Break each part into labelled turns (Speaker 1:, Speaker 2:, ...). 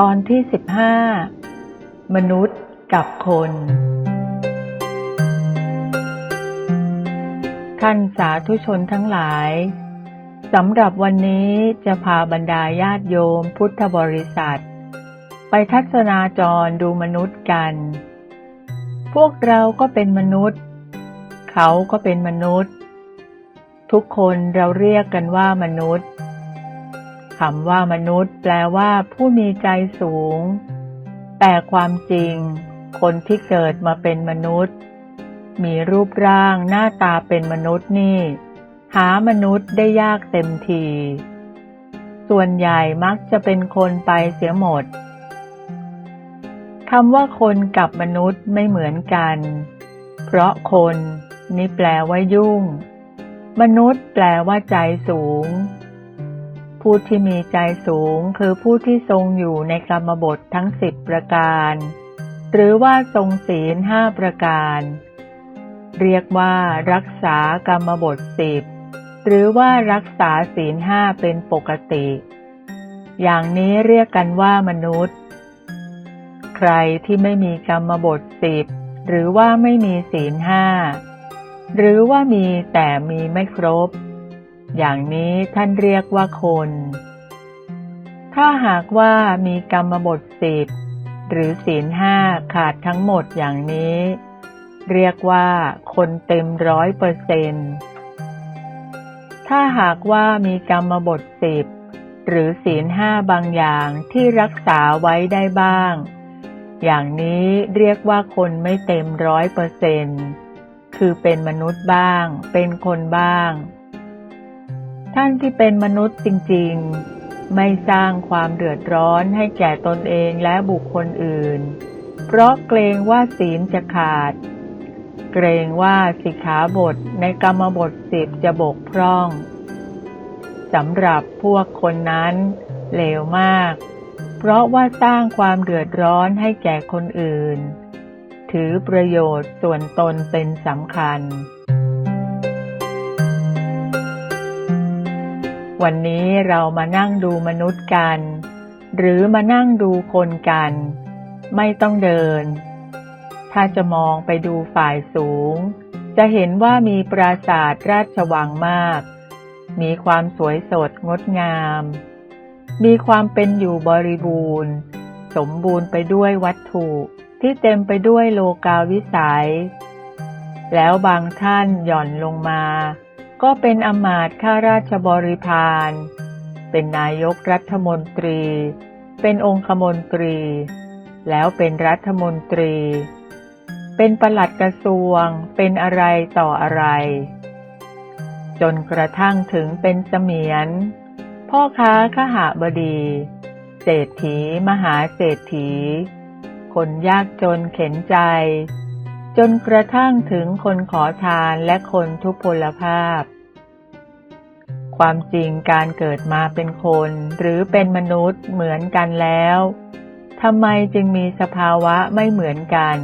Speaker 1: ตอนที่สิบห้ามนุษย์กับคน ท่านสาธุชนทั้งหลายสำหรับวันนี้จะพาบรรดาญาติโยมพุทธบริษัท ไปทัศนาจรดูมนุษย์กัน พวกเราก็เป็นมนุษย์ เขาก็เป็นมนุษย์ ทุกคนเราเรียกกันว่ามนุษย์ คำว่ามนุษย์ แปลว่า ผู้มีใจสูง แต่ความจริง คนที่เกิดมาเป็นมนุษย์ มีรูปร่างหน้าตาเป็นมนุษย์นี่ หามนุษย์ได้ยากเต็มที ส่วนใหญ่มักจะเป็นคนไปเสียหมดคำว่าคนกับมนุษย์ไม่เหมือนกัน เพราะคนนี่แปลว่ายุ่ง มนุษย์แปลว่าใจสูง ผู้ที่มีใจสูงคือผู้ที่ทรงอยู่ในกรรมบททั้งสิบประการ หรือว่าทรงศีลห้าประการ เรียกว่ารักษากรรมบทสิบหรือว่ารักษาศีลห้าเป็นปกติ อย่างนี้เรียกกันว่ามนุษย์ ใครที่ไม่มีกรรมบทสิบหรือว่าไม่มีศีลห้าหรือว่ามีแต่มีไม่ครบ อย่างนี้ท่านเรียกว่าคน ถ้าหากว่ามีกรรมบทสิบหรือศีลห้าขาดทั้งหมดอย่างนี้ เรียกว่าคนเต็มร้อยเปอร์เซนต์ถ้าหากว่ามีกรรมบทสิบหรือศีลห้าบางอย่างที่รักษาไว้ได้บ้าง อย่างนี้เรียกว่าคนไม่เต็มร้อยเปอร์เซนต์คือเป็นมนุษย์บ้าง เป็นคนบ้าง ท่านที่เป็นมนุษย์จริง ๆ ไม่สร้างความเดือดร้อนให้แก่ตนเองและบุคคลอื่น เพราะเกรงว่าศีลจะขาด เกรงว่าสิกขาบทในกรรมบทสิบจะบกพร่องสำหรับพวกคนนั้นเลวมาก เพราะว่าสร้างความเดือดร้อนให้แก่คนอื่น ถือประโยชน์ส่วนตนเป็นสำคัญ วันนี้เรามานั่งดูมนุษย์กัน หรือมานั่งดูคนกัน ไม่ต้องเดิน ถ้าจะมองไปดูฝ่ายสูง จะเห็นว่ามีปราสาทราชวังมาก มีความสวยสดงดงาม มีความเป็นอยู่บริบูรณ์ สมบูรณ์ไปด้วยวัตถุที่เต็มไปด้วยโลกาวิสัย แล้วบางท่านหย่อนลงมา ก็เป็นอำมาตย์ข้าราชบริพาร เป็นนายกรัฐมนตรี เป็นองคมนตรี แล้วเป็นรัฐมนตรี เป็นประหลัดกระทรวง เป็นอะไรต่ออะไร จนกระทั่งถึงเป็นเสมียน พ่อค้าขหาบดี เศรษฐีมหาเศรษฐี คนยากจนเข็นใจ จนกระทั่งถึงคนขอทานและคนทุพพลภาพ ความจริงการเกิดมาเป็นคนหรือเป็นมนุษย์เหมือนกันแล้วทำไมจึงมีสภาวะไม่เหมือนกัน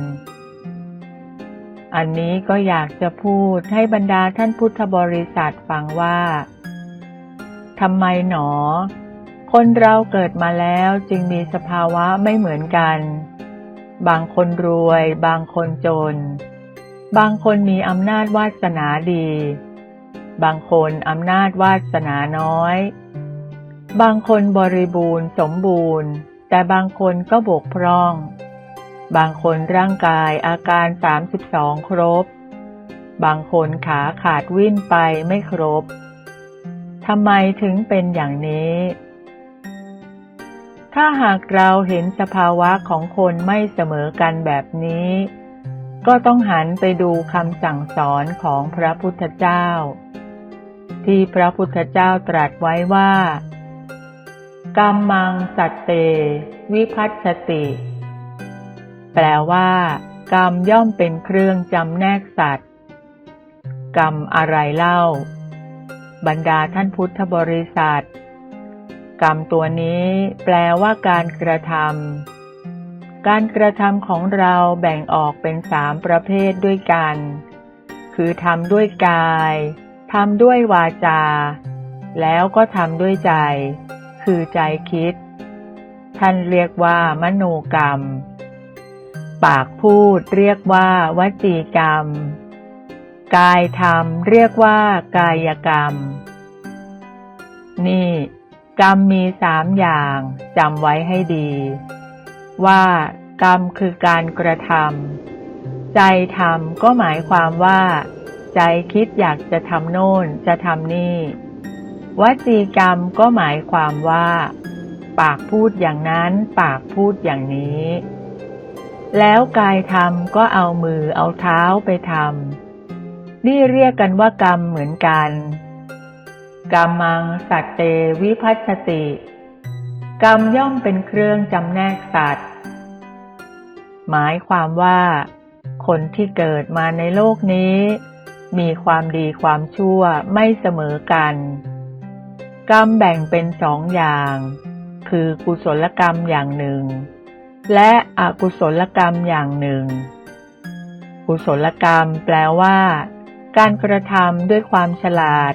Speaker 1: อันนี้ก็อยากจะพูดให้บรรดาท่านพุทธบริษัทฟังว่าทำไมหนอ คนเราเกิดมาแล้วจึงมีสภาวะไม่เหมือนกัน บางคนรวย บางคนจน บางคนมีอำนาจวาสนาดี บางคนอำนาจวาสนาน้อย บางคนบริบูรณ์สมบูรณ์ แต่บางคนก็บกพร่อง บางคนร่างกายอาการ 32 ครบ บางคนขาขาดวิ่นไปไม่ครบทำไมถึงเป็นอย่างนี้ ถ้าหากเราเห็นสภาวะของคนไม่เสมอกันแบบนี้ ก็ต้องหันไปดูคำสั่งสอนของพระพุทธเจ้า ที่พระพุทธเจ้าตรัสไว้ว่ากรรมังสัตเต วิพัชติ แปลว่า กรรมย่อมเป็นเครื่องจำแนกสัตว์ กรรมอะไรเล่า บรรดาท่านพุทธบริษัท กรรมตัวนี้แปลว่าการกระทำการกระทำของเราแบ่งออกเป็นสามประเภทด้วยกัน คือทำด้วยกายทำด้วยวาจา แล้วก็ทำด้วยใจ คือใจคิด ท่านเรียกว่ามโนกรรม ปากพูดเรียกว่าวจีกรรม กายทำเรียกว่ากายกรรม นี่ กรรมมีสามอย่างจำไว้ให้ดี ว่ากรรมคือการกระทำใจทำก็หมายความว่า ใจคิดอยากจะทำโน่นจะทำนี่ วจีกรรมก็หมายความว่า ปากพูดอย่างนั้นปากพูดอย่างนี้ แล้วกายทำก็เอามือเอาเท้าไปทำนี่เรียกกันว่ากรรมเหมือนกัน กรรมังสัตเตวิพัชติ กรรมย่อมเป็นเครื่องจำแนกสัตว์ หมายความว่า คนที่เกิดมาในโลกนี้ มีความดีความชั่วไม่เสมอกัน กรรมแบ่งเป็นสองอย่าง คือกุศลกรรมอย่างหนึ่ง และอกุศลกรรมอย่างหนึ่ง กุศลกรรมแปลว่า การกระทำด้วยความฉลาด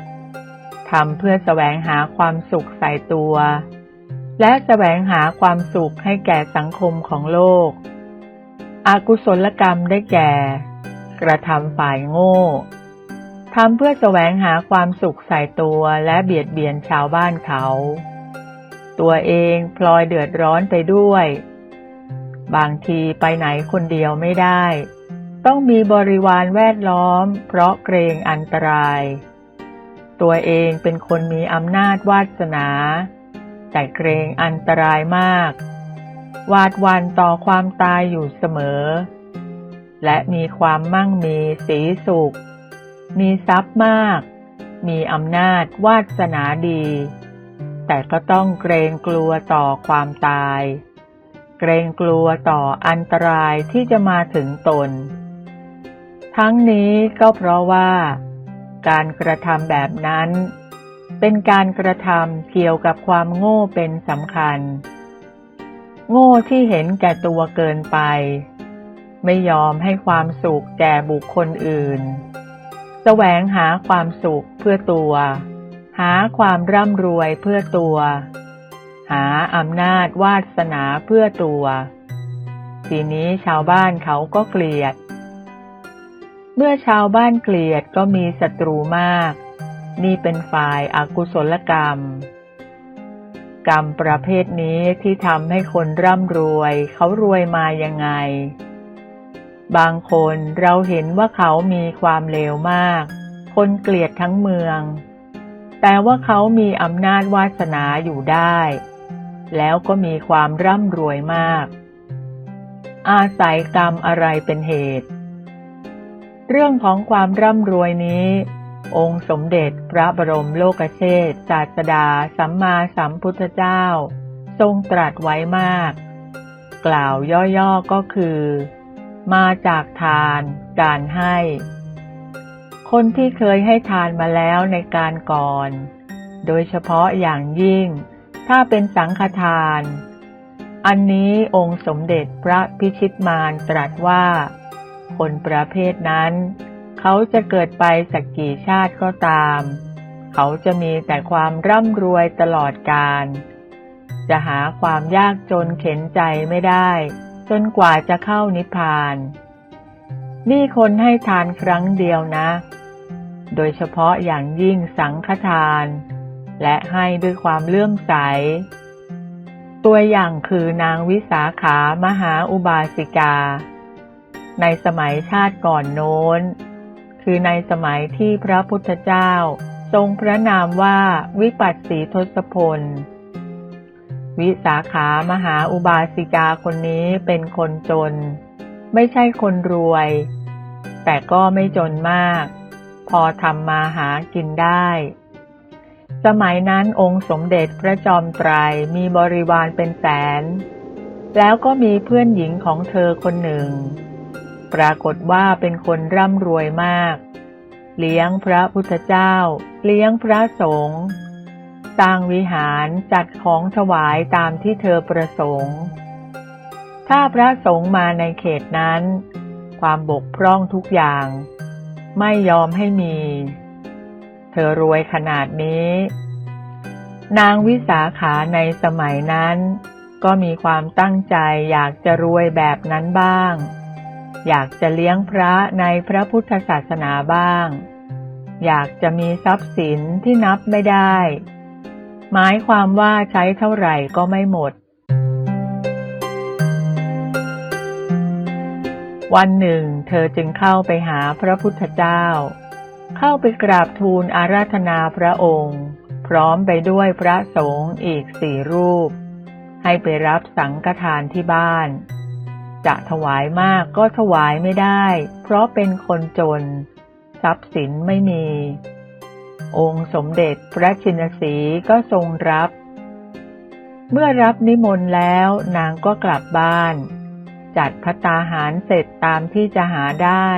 Speaker 1: ทำเพื่อแสวงหาความสุขใส่ตัว และแสวงหาความสุขให้แก่สังคมของโลกอกุศลกรรมได้แก่ กระทำฝ่ายโง่ทำเพื่อแสวงหาความสุขใส่ตัวและเบียดเบียนชาวบ้านเขา ตัวเองพลอยเดือดร้อนไปด้วย บางทีไปไหนคนเดียวไม่ได้ ต้องมีบริวารแวดล้อม เพราะเกรงอันตราย ตัวเองเป็นคนมีอำนาจวาสนา แต่เกรงอันตรายมาก วาดวันต่อความตายอยู่เสมอ และมีความมั่งมีสีสุข มีทรัพย์มาก มีอำนาจวาสนาดี แต่ก็ต้องเกรงกลัวต่อความตาย เกรงกลัวต่ออันตรายที่จะมาถึงตน ทั้งนี้ก็เพราะว่า การกระทำแบบนั้น เป็นการกระทำเกี่ยวกับความโง่เป็นสำคัญ โง่ที่เห็นแก่ตัวเกินไป ไม่ยอมให้ความสุขแก่บุคคลอื่น แสวงหาความสุขเพื่อตัว หาความร่ำรวยเพื่อตัว หาอำนาจวาสนาเพื่อตัว ทีนี้ชาวบ้านเขาก็เกลียด เมื่อชาวบ้านเกลียดก็มีศัตรูมาก นี่เป็นฝ่ายอากุศลกรรม กรรมประเภทนี้ที่ทำให้คนร่ำรวย เขารวยมายังไง บางคนเราเห็นว่าเขามีความเลวมาก คนเกลียดทั้งเมือง แต่ว่าเขามีอำนาจวาสนาอยู่ได้ แล้วก็มีความร่ำรวยมาก อาศัยกรรมอะไรเป็นเหตุ เรื่องของความร่ำรวยนี้ องค์สมเด็จพระบรมโลกเชษศาสดาสัมมาสัมพุทธเจ้า ทรงตรัสไว้มาก กล่าวย่อๆก็คือ มาจากทานการให้ คนที่เคยให้ทานมาแล้วในการก่อน โดยเฉพาะอย่างยิ่ง ถ้าเป็นสังฆทาน อันนี้องค์สมเด็จพระพิชิตมารตรัสว่า คนประเภทนั้น เขาจะเกิดไปสักกี่ชาติก็ตาม เขาจะมีแต่ความร่ำรวยตลอดกาลจะหาความยากจนเข็นใจไม่ได้ จนกว่าจะเข้านิพพาน นี่คนให้ทานครั้งเดียวนะ โดยเฉพาะอย่างยิ่งสังฆทาน และให้ด้วยความเลื่อมใส ตัวอย่างคือนางวิสาขามหาอุบาสิกา ในสมัยชาติก่อนโน้น คือในสมัยที่พระพุทธเจ้า ทรงพระนามว่าวิปัสสีทศพล วิสาขามหาอุบาสิกาคนนี้เป็นคนจน ไม่ใช่คนรวย แต่ก็ไม่จนมาก พอทำมาหากินได้ สมัยนั้นองค์สมเด็จพระจอมไตรมีบริวารเป็นแสน แล้วก็มีเพื่อนหญิงของเธอคนหนึ่ง ปรากฏว่าเป็นคนร่ำรวยมาก เลี้ยงพระพุทธเจ้า เลี้ยงพระสงฆ์สร้างวิหารจัดของถวายตามที่เธอประสงค์ ถ้าพระสงฆ์มาในเขตนั้น ความบกพร่องทุกอย่าง ไม่ยอมให้มี เธอรวยขนาดนี้ นางวิสาขาในสมัยนั้น ก็มีความตั้งใจอยากจะรวยแบบนั้นบ้าง อยากจะเลี้ยงพระในพระพุทธศาสนาบ้าง อยากจะมีทรัพย์สินที่นับไม่ได้ หมายความว่าใช้เท่าไหร่ก็ไม่หมด วันหนึ่ง เธอจึงเข้าไปหาพระพุทธเจ้า เข้าไปกราบทูลอาราธนาพระองค์ พร้อมไปด้วยพระสงฆ์อีกสี่รูป ให้ไปรับสังฆทานที่บ้าน จะถวายมากก็ถวายไม่ได้ เพราะเป็นคนจน ทรัพย์สินไม่มี องค์สมเด็จพระชินสีก็ทรงรับ เมื่อรับนิมนต์แล้วนางก็กลับบ้าน จัดพัตตาหารเสร็จตามที่จะหาได้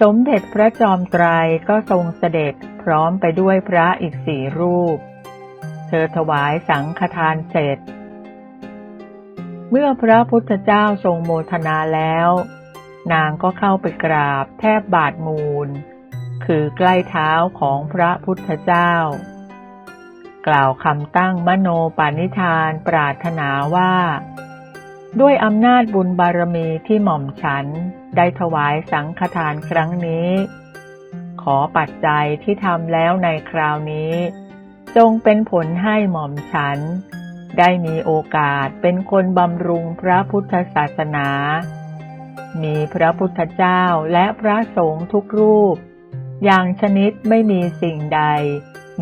Speaker 1: สมเด็จพระจอมไตรก็ทรงเสด็จพร้อมไปด้วยพระอีกสี่รูป เธอถวายสังฆทานเสร็จ เมื่อพระพุทธเจ้าทรงโมทนาแล้ว นางก็เข้าไปกราบแทบบาทมูล คือใกล้เท้าของพระพุทธเจ้า กล่าวคำตั้งมโนปานิธานปรารถนาว่า ด้วยอำนาจบุญบารมีที่หม่อมฉันได้ถวายสังฆทานครั้งนี้ ขอปัจจัยที่ทำแล้วในคราวนี้ จงเป็นผลให้หม่อมฉัน ได้มีโอกาสเป็นคนบำรุงพระพุทธศาสนา มีพระพุทธเจ้าและพระสงฆ์ทุกรูป อย่างชนิดไม่มีสิ่งใด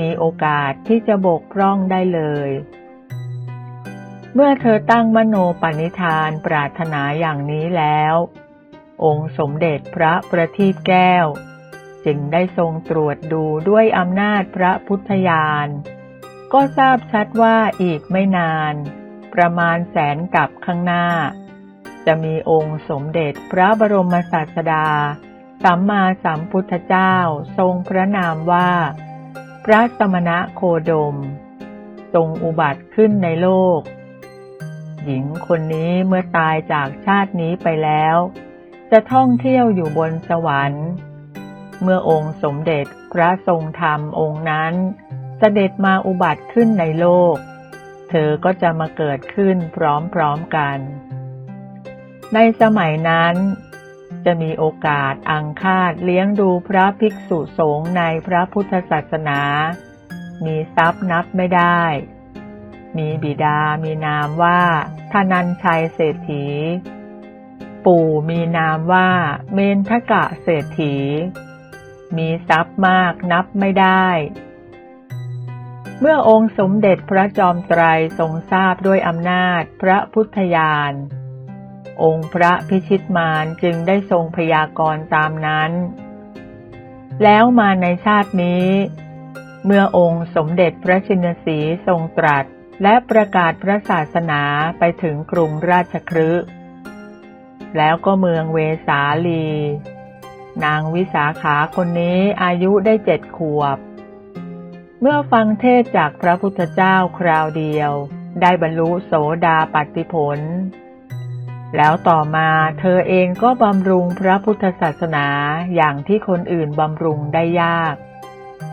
Speaker 1: มีโอกาสที่จะบกพร่องได้เลย เมื่อเธอตั้งมโนปณิธานปรารถนาอย่างนี้แล้ว องค์สมเด็จพระประทีปแก้ว จึงได้ทรงตรวจดูด้วยอำนาจพระพุทธญาณ ก็ทราบชัดว่าอีกไม่นาน ประมาณแสนกับข้างหน้า จะมีองค์สมเด็จพระบรมศาสดา สัมมาสัมพุทธเจ้าทรงพระนามว่า พระสมณะโคดม ทรงอุบัติขึ้นในโลก หญิงคนนี้เมื่อตายจากชาตินี้ไปแล้ว จะท่องเที่ยวอยู่บนสวรรค์ เมื่อองค์สมเด็จพระทรงธรรมองค์นั้น สด็จมาอุบัติขึ้นในโลก เธอก็จะมาเกิดขึ้นพร้อมๆกัน ในสมัยนั้น จะมีโอกาสอังคาดเลี้ยงดูพระภิกษุสงฆ์ในพระพุทธศาสนา มีทรัพย์นับไม่ได้ มีบิดามีนามว่าธนันชัยเศรษฐี ปู่มีนามว่าเมนทกะเศรษฐี มีทรัพย์มากนับไม่ได้ เมื่อองค์สมเด็จพระจอมไตรทรงทราบด้วยอำนาจพระพุทธญาณ องค์พระพิชิตมารจึงได้ทรงพยากรณ์ตามนั้น แล้วมาในชาตินี้ เมื่อองค์สมเด็จพระชินสีทรงตรัสและประกาศพระศาสนาไปถึงกรุงราชคฤห์แล้วก็เมืองเวสาลี นางวิสาขาคนนี้อายุได้เจ็ดขวบ เมื่อฟังเทศจากพระพุทธเจ้าคราวเดียว ได้บรรลุโสดาปัตติผล แล้วต่อมาเธอเองก็บำรุงพระพุทธศาสนาอย่างที่คนอื่นบำรุงได้ยาก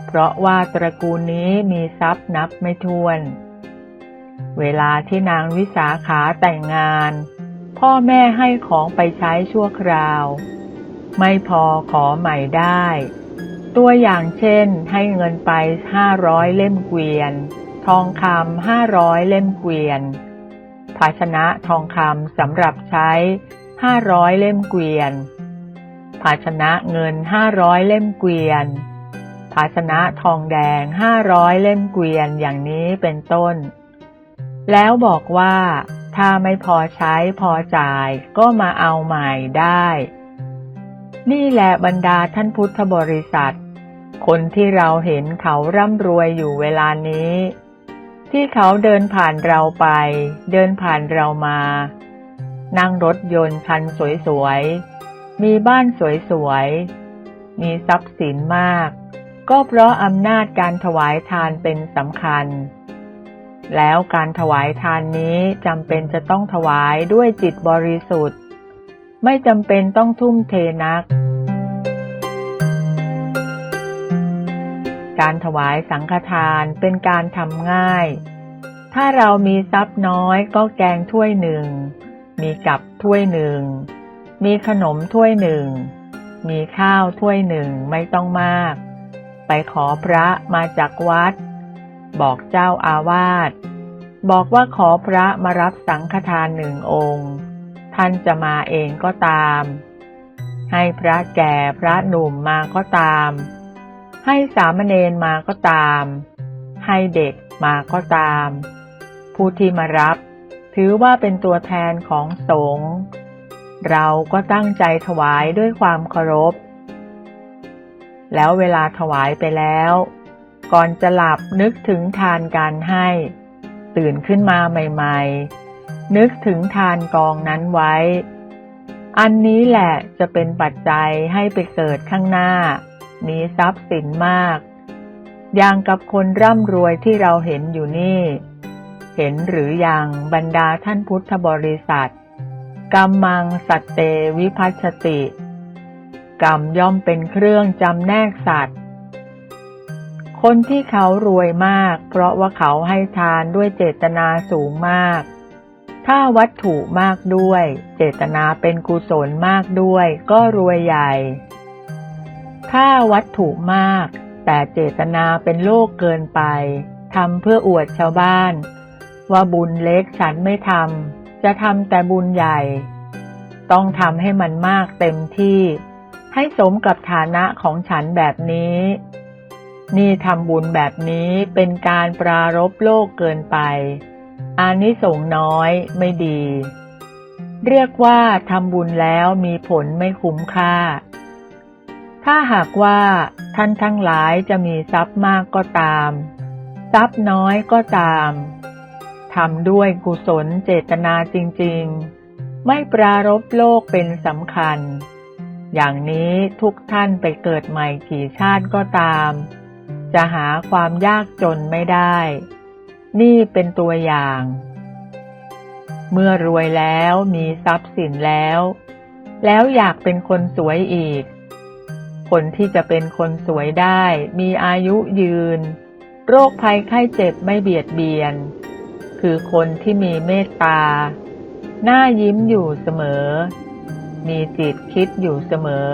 Speaker 1: เพราะว่าตระกูลนี้มีทรัพย์นับไม่ถ้วน เวลาที่นางวิสาขาแต่งงาน พ่อแม่ให้ของไปใช้ชั่วคราว ไม่พอขอใหม่ได้ ตัวอย่างเช่น ให้เงินไปห้าร้อยเล่มเกวียน ทองคำห้าร้อยเล่มเกวียน ภาชนะทองคำสำหรับใช้ห้าร้อยเล่มเกวียน ภาชนะเงินห้าร้อยเล่มเกวียน ภาชนะทองแดงห้าร้อยเล่มเกวียนอย่างนี้เป็นต้น แล้วบอกว่า ถ้าไม่พอใช้พอจ่ายก็มาเอาใหม่ได้ นี่แหละบรรดาท่านพุทธบริษัท คนที่เราเห็นเขาร่ำรวยอยู่เวลานี้ ที่เขาเดินผ่านเราไป เดินผ่านเรามา นั่งรถยนต์คันสวยๆ มีบ้านสวยๆ มีทรัพย์สินมาก ก็เพราะอำนาจการถวายทานเป็นสำคัญ แล้วการถวายทานนี้จำเป็นจะต้องถวายด้วยจิตบริสุทธิ์ ไม่จำเป็นต้องทุ่มเทนัก การถวายสังฆทานเป็นการทำง่าย ถ้าเรามีทรัพย์น้อยก็แกงถ้วยหนึ่ง มีกับถ้วยหนึ่ง มีขนมถ้วยหนึ่ง มีข้าวถ้วยหนึ่งไม่ต้องมาก ไปขอพระมาจากวัด บอกเจ้าอาวาส บอกว่าขอพระมารับสังฆทานหนึ่งองค์ ท่านจะมาเองก็ตาม ให้พระแก่พระหนุ่มมาก็ตาม ให้สามเณรมาก็ตาม ให้เด็กมาก็ตาม ผู้ที่มารับ ถือว่าเป็นตัวแทนของสงฆ์เราก็ตั้งใจถวายด้วยความเคารพ แล้วเวลาถวายไปแล้ว ก่อนจะหลับนึกถึงทานการให้ ตื่นขึ้นมาใหม่ๆ นึกถึงทานกองนั้นไว้ อันนี้แหละจะเป็นปัจจัยให้ไปเกิดข้างหน้า มีทรัพย์สินมาก อย่างกับคนร่ำรวยที่เราเห็นอยู่นี่ เห็นหรือยังบรรดาท่านพุทธบริษัทกรรมังสัตเตวิพัชติ กรรมย่อมเป็นเครื่องจำแนกสัตว์ คนที่เขารวยมาก เพราะว่าเขาให้ทานด้วยเจตนาสูงมาก ถ้าวัตถุมากด้วย เจตนาเป็นกุศลมากด้วย ก็รวยใหญ่ ถ้าวัตถุมาก แต่เจตนาเป็นโลกเกินไปทำเพื่ออวดชาวบ้าน ว่าบุญเล็กฉันไม่ทำจะทำแต่บุญใหญ่ ต้องทำให้มันมากเต็มที่ ให้สมกับฐานะของฉันแบบนี้ นี่ทำบุญแบบนี้เป็นการปรารบโลกเกินไปอานิสงส์น้อยไม่ดี เรียกว่าทำบุญแล้วมีผลไม่คุ้มค่า ถ้าหากว่าท่านทั้งหลายจะมีทรัพย์มากก็ตาม ทรัพย์น้อยก็ตามทำด้วยกุศลเจตนาจริง ๆ ไม่ปรารบโลกเป็นสำคัญ อย่างนี้ทุกท่านไปเกิดใหม่กี่ชาติก็ตาม จะหาความยากจนไม่ได้ นี่เป็นตัวอย่าง เมื่อรวยแล้วมีทรัพย์สินแล้ว แล้วอยากเป็นคนสวยอีก คนที่จะเป็นคนสวยได้ มีอายุยืน โรคภัยไข้เจ็บไม่เบียดเบียน คือคนที่มีเมตตา หน้ายิ้มอยู่เสมอ มีจิตคิดอยู่เสมอ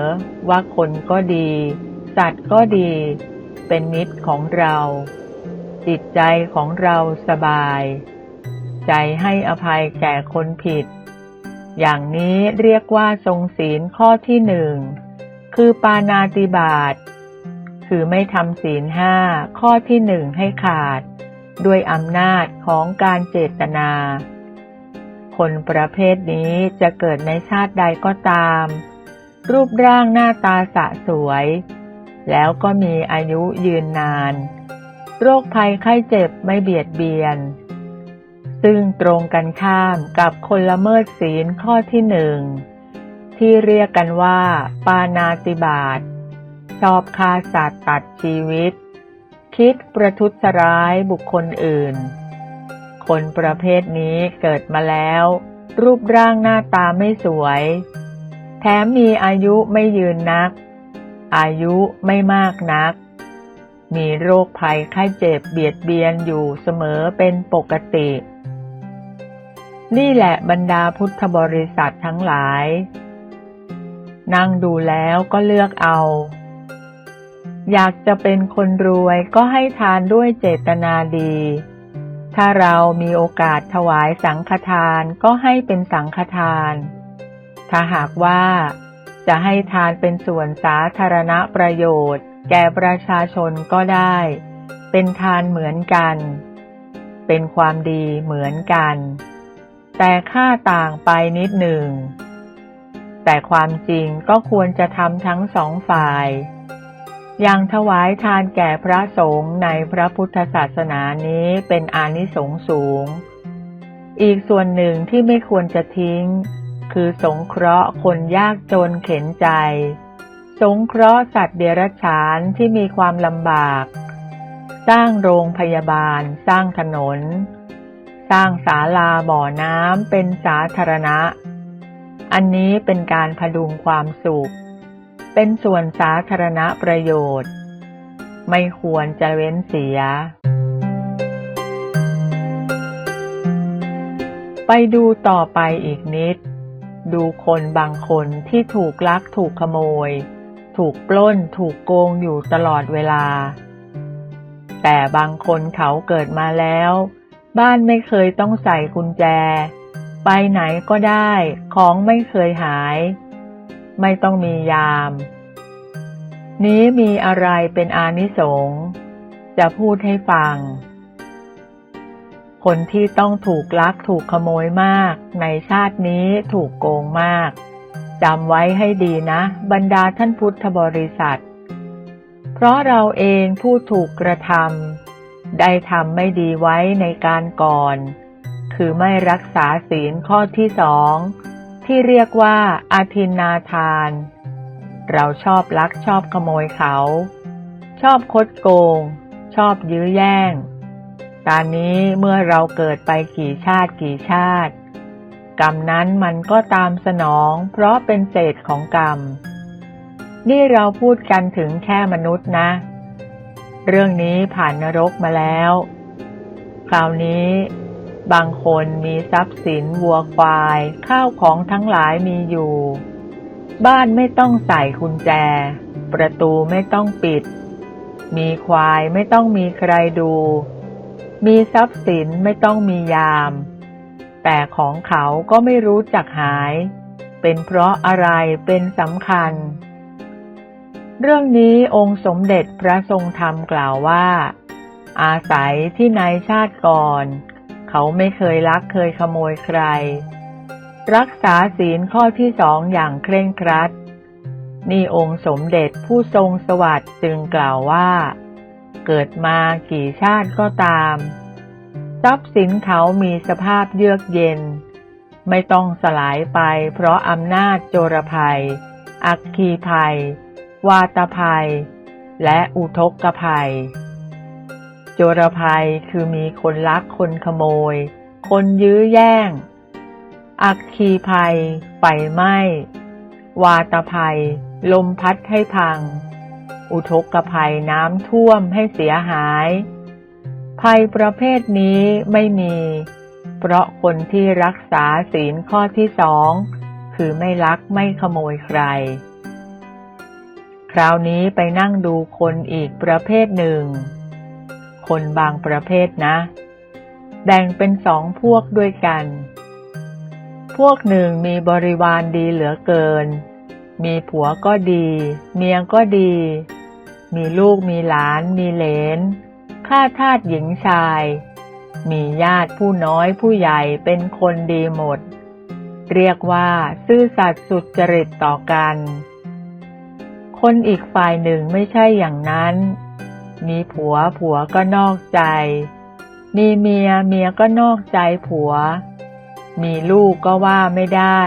Speaker 1: ว่าคนก็ดี สัตว์ก็ดี เป็นมิตรของเรา จิตใจของเราสบาย ใจให้อภัยแก่คนผิด อย่างนี้เรียกว่าทรงศีลข้อที่หนึ่ง คือปานาติบาตคือไม่ทำศีลห้าข้อที่หนึ่งให้ขาด ด้วยอำนาจของการเจตนา คนประเภทนี้จะเกิดในชาติใดก็ตาม รูปร่างหน้าตาสะสวย แล้วก็มีอายุยืนนาน โรคภัยไข้เจ็บไม่เบียดเบียน ซึ่งตรงกันข้ามกับคนละเมิดศีลข้อที่หนึ่ง ที่เรียกกันว่า ปานาติบาตชอบฆ่าสัตว์ตัดชีวิต คิดประทุษร้ายบุคคลอื่น คนประเภทนี้เกิดมาแล้ว รูปร่างหน้าตาไม่สวย แถมมีอายุไม่ยืนนัก อายุไม่มากนัก มีโรคภัยไข้เจ็บเบียดเบียนอยู่เสมอเป็นปกติ นี่แหละบรรดาพุทธบริษัททั้งหลาย นั่งดูแล้วก็เลือกเอา อยากจะเป็นคนรวยก็ให้ทานด้วยเจตนาดี ถ้าเรามีโอกาสถวายสังฆทานก็ให้เป็นสังฆทาน ถ้าหากว่าจะให้ทานเป็นส่วนสาธารณประโยชน์ แก่ประชาชนก็ได้ เป็นทานเหมือนกัน เป็นความดีเหมือนกัน แต่ค่าต่างไปนิดหนึ่ง แต่ความจริงก็ควรจะทำทั้งสองฝ่าย อย่างถวายทานแก่พระสงฆ์ในพระพุทธศาสนานี้เป็นอานิสงส์สูง อีกส่วนหนึ่งที่ไม่ควรจะทิ้ง คือสงเคราะห์คนยากจนเข็นใจ สงเคราะห์สัตว์เดรัจฉานที่มีความลำบาก สร้างโรงพยาบาล สร้างถนน สร้างศาลาบ่อน้ำเป็นสาธารณะ อันนี้เป็นการพดุงความสุข เป็นส่วนสาธารณประโยชน์ ไม่ควรจะเว้นเสีย ไปดูต่อไปอีกนิด ดูคนบางคนที่ถูกลักถูกขโมย ถูกปล้นถูกโกงอยู่ตลอดเวลา แต่บางคนเขาเกิดมาแล้ว บ้านไม่เคยต้องใส่กุญแจ ไปไหนก็ได้ ของไม่เคยหาย ไม่ต้องมียาม นี้มีอะไรเป็นอานิสงส์จะพูดให้ฟัง คนที่ต้องถูกลักถูกขโมยมาก ในชาตินี้ถูกโกงมากจำไว้ให้ดีนะ บรรดาท่านพุทธบริษัท เพราะเราเองผู้ถูกกระทำได้ทำไม่ดีไว้ในการก่อน คือไม่รักษาศีลข้อที่สองที่เรียกว่าอาทินนาทาน เราชอบลักชอบขโมยเขา ชอบคดโกง ชอบยื้อแย่ง การนี้เมื่อเราเกิดไปกี่ชาติกี่ชาติ กรรมนั้นมันก็ตามสนองเพราะเป็นเศษของกรรม นี่เราพูดกันถึงแค่มนุษย์นะ เรื่องนี้ผ่านนรกมาแล้ว คราวนี้ บางคนมีทรัพย์สินวัวควาย ข้าวของทั้งหลายมีอยู่ บ้านไม่ต้องใส่กุญแจ ประตูไม่ต้องปิด มีควายไม่ต้องมีใครดู มีทรัพย์สินไม่ต้องมียาม แต่ของเขาก็ไม่รู้จักหาย เป็นเพราะอะไรเป็นสำคัญ เรื่องนี้องค์สมเด็จพระทรงธรรมกล่าวว่า อาศัยที่ในชาติก่อน เขาไม่เคยลักเคยขโมยใคร รักษาศีลข้อที่สองอย่างเคร่งครัด นี่องค์สมเด็จผู้ทรงสวัสดิ์จึงกล่าวว่า เกิดมากี่ชาติก็ตาม ทรัพย์สินเขามีสภาพเยือกเย็น ไม่ต้องสลายไปเพราะอำนาจโจรภัย อักคีภัย วาตภัย และอุทกภัย โจรภัยคือมีคนลักคนขโมย คนยื้อแย่ง อักคีภัย ไฟไหม้ วาตภัย ลมพัดให้พัง อุทกภัยน้ำท่วมให้เสียหาย ภัยประเภทนี้ไม่มี เพราะคนที่รักษาศีลข้อที่สองคือไม่ลักไม่ขโมยใคร คราวนี้ไปนั่งดูคนอีกประเภทหนึ่ง คนบางประเภทนะ แบ่งเป็นสองพวกด้วยกัน พวกหนึ่งมีบริวารดีเหลือเกิน มีผัวก็ดี เมียก็ดี มีลูกมีหลาน มีเหลนข้าทาสหญิงชาย มีญาติผู้น้อยผู้ใหญ่เป็นคนดีหมด เรียกว่าซื่อสัตย์สุจริตต่อกัน คนอีกฝ่ายหนึ่งไม่ใช่อย่างนั้น มีผัวผัวก็นอกใจ มีเมียเมียก็นอกใจผัว มีลูกก็ว่าไม่ได้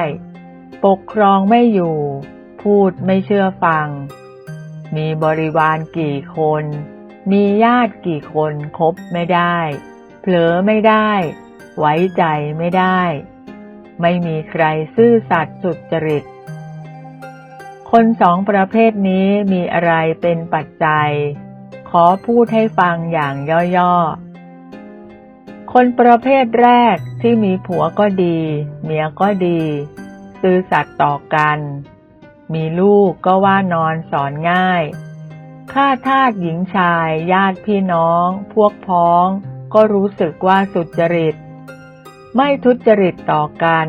Speaker 1: ปกครองไม่อยู่ พูดไม่เชื่อฟัง มีบริวารกี่คน มีญาติกี่คนคบไม่ได้ เผลอไม่ได้ ไว้ใจไม่ได้ ไม่มีใครซื่อสัตย์สุจริตคนสองประเภทนี้มีอะไรเป็นปัจจัย ขอพูดให้ฟังอย่างย่อๆ คนประเภทแรกที่มีผัวก็ดี เมียก็ดี ซื่อสัตย์ต่อกัน มีลูกก็ว่านอนสอนง่าย ข้าทาสหญิงชาย ญาติพี่น้อง พวกพ้อง ก็รู้สึกว่าสุจริต ไม่ทุจริตต่อกัน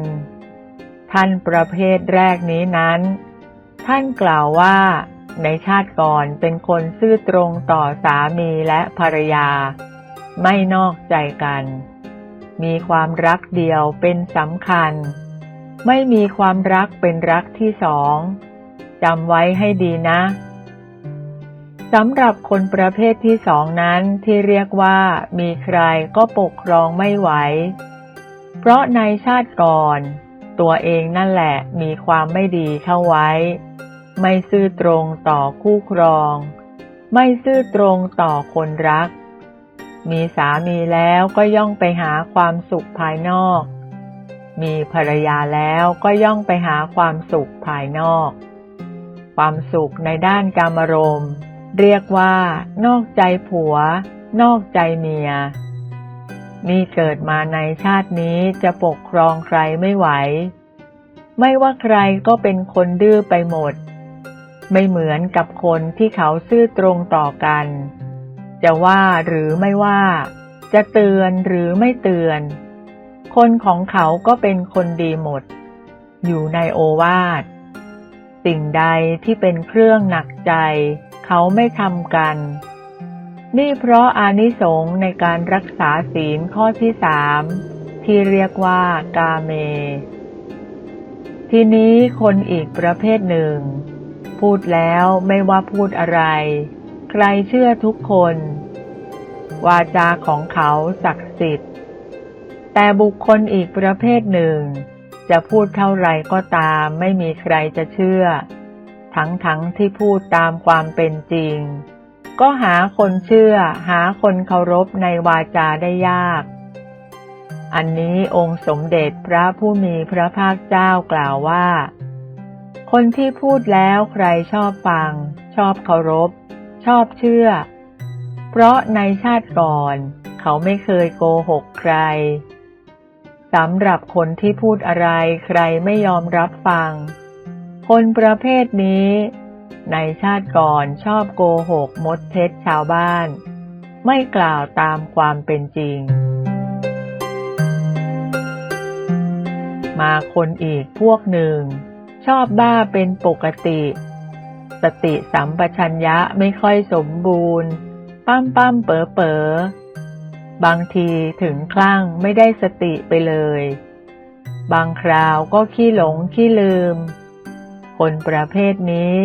Speaker 1: ท่านประเภทแรกนี้นั้น ท่านกล่าวว่า ในชาติก่อนเป็นคนซื่อตรงต่อสามีและภรรยา ไม่นอกใจกัน มีความรักเดียวเป็นสำคัญ ไม่มีความรักเป็นรักที่สองจำไว้ให้ดีนะสำหรับคนประเภทที่สองนั้นที่เรียกว่ามีใครก็ปกครองไม่ไหว เพราะในชาติก่อน ตัวเองนั่นแหละมีความไม่ดีเข้าไว้ ไม่ซื่อตรงต่อคู่ครอง ไม่ซื่อตรงต่อคนรัก มีสามีแล้วก็ย่องไปหาความสุขภายนอก มีภรรยาแล้วก็ย่องไปหาความสุขภายนอก ความสุขในด้านการอารมเรียกว่า นอกใจผัว นอกใจเมียนี่เกิดมาในชาตินี้จะปกครองใครไม่ไหว ไม่ว่าใครก็เป็นคนดื้อไปหมด ไม่เหมือนกับคนที่เขาซื่อตรงต่อกัน จะว่าหรือไม่ว่า จะเตือนหรือไม่เตือน คนของเขาก็เป็นคนดีหมด อยู่ในโอวาท สิ่งใดที่เป็นเครื่องหนักใจ เขาไม่ทำกัน นี่เพราะอานิสงส์ในการรักษาศีลข้อที่สามที่เรียกว่ากาเม ทีนี้คนอีกประเภทหนึ่ง พูดแล้วไม่ว่าพูดอะไร ใครเชื่อทุกคน วาจาของเขาศักดิ์สิทธิ์ แต่บุคคลอีกประเภทหนึ่ง จะพูดเท่าไรก็ตามไม่มีใครจะเชื่อ ทั้งทั้งที่พูดตามความเป็นจริง ก็หาคนเชื่อหาคนเคารพในวาจาได้ยาก อันนี้องค์สมเด็จพระผู้มีพระภาคเจ้ากล่าวว่า คนที่พูดแล้วใครชอบฟัง ชอบเคารพ ชอบเชื่อ เพราะในชาติก่อน เขาไม่เคยโกหกใครสำหรับคนที่พูดอะไรใครไม่ยอมรับฟัง คนประเภทนี้ ในชาติก่อนชอบโกหกมดเท็จชาวบ้าน ไม่กล่าวตามความเป็นจริง มาคนอีกพวกหนึ่ง ชอบบ้าเป็นปกติ สติสัมปชัญญะไม่ค่อยสมบูรณ์ ปั้มปั้มเป๋อเป๋อบางทีถึงคลั่งไม่ได้สติไปเลย บางคราวก็ขี้หลงขี้ลืม คนประเภทนี้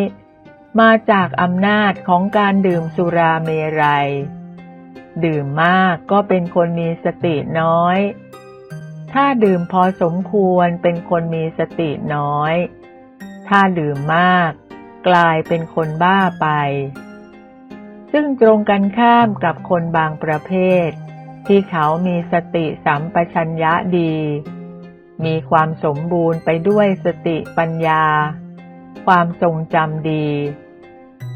Speaker 1: มาจากอำนาจของการดื่มสุราเมรัย ดื่มมากก็เป็นคนมีสติน้อย ถ้าดื่มพอสมควรเป็นคนมีสติน้อย ถ้าดื่มมาก กลายเป็นคนบ้าไป ซึ่งตรงกันข้ามกับคนบางประเภท ที่เขามีสติสัมปชัญญะดี มีความสมบูรณ์ไปด้วยสติปัญญา ความทรงจำดี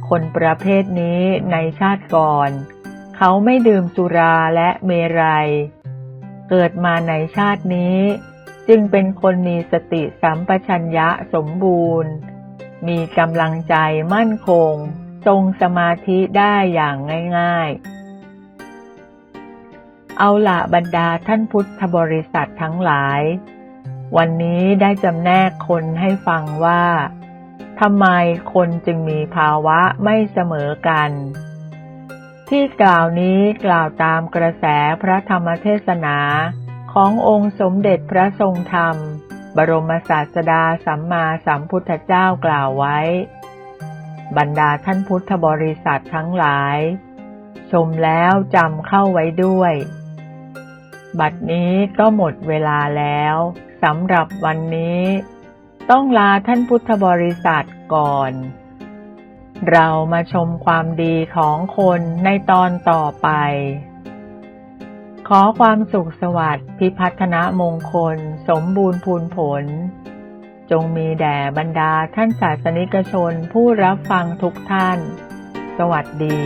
Speaker 1: คนประเภทนี้ในชาติก่อน เขาไม่ดื่มสุราและเมรัย เกิดมาในชาตินี้ จึงเป็นคนมีสติสัมปชัญญะสมบูรณ์ มีกำลังใจมั่นคง ทรงสมาธิได้อย่างง่าย ๆ เอาละบรรดาท่านพุทธบริษัททั้งหลาย วันนี้ได้จำแนกคนให้ฟังว่าทำไมคนจึงมีภาวะไม่เสมอกัน ที่กล่าวนี้กล่าวตามกระแสพระธรรมเทศนา ขององค์สมเด็จพระทรงธรรม บรมศาสดาสัมมาสัมพุทธเจ้ากล่าวไว้ บรรดาท่านพุทธบริษัททั้งหลาย ชมแล้วจำเข้าไว้ด้วย บัดนี้ก็หมดเวลาแล้วสำหรับวันนี้ ต้องลาท่านพุทธบริษัทก่อน เรามาชมความดีของคนในตอนต่อไป ขอความสุขสวัสดิ์พิพัฒนมงคล สมบูรณ์พูนผล จงมีแด่บรรดาท่านศาสนิกชนผู้รับฟังทุกท่าน สวัสดี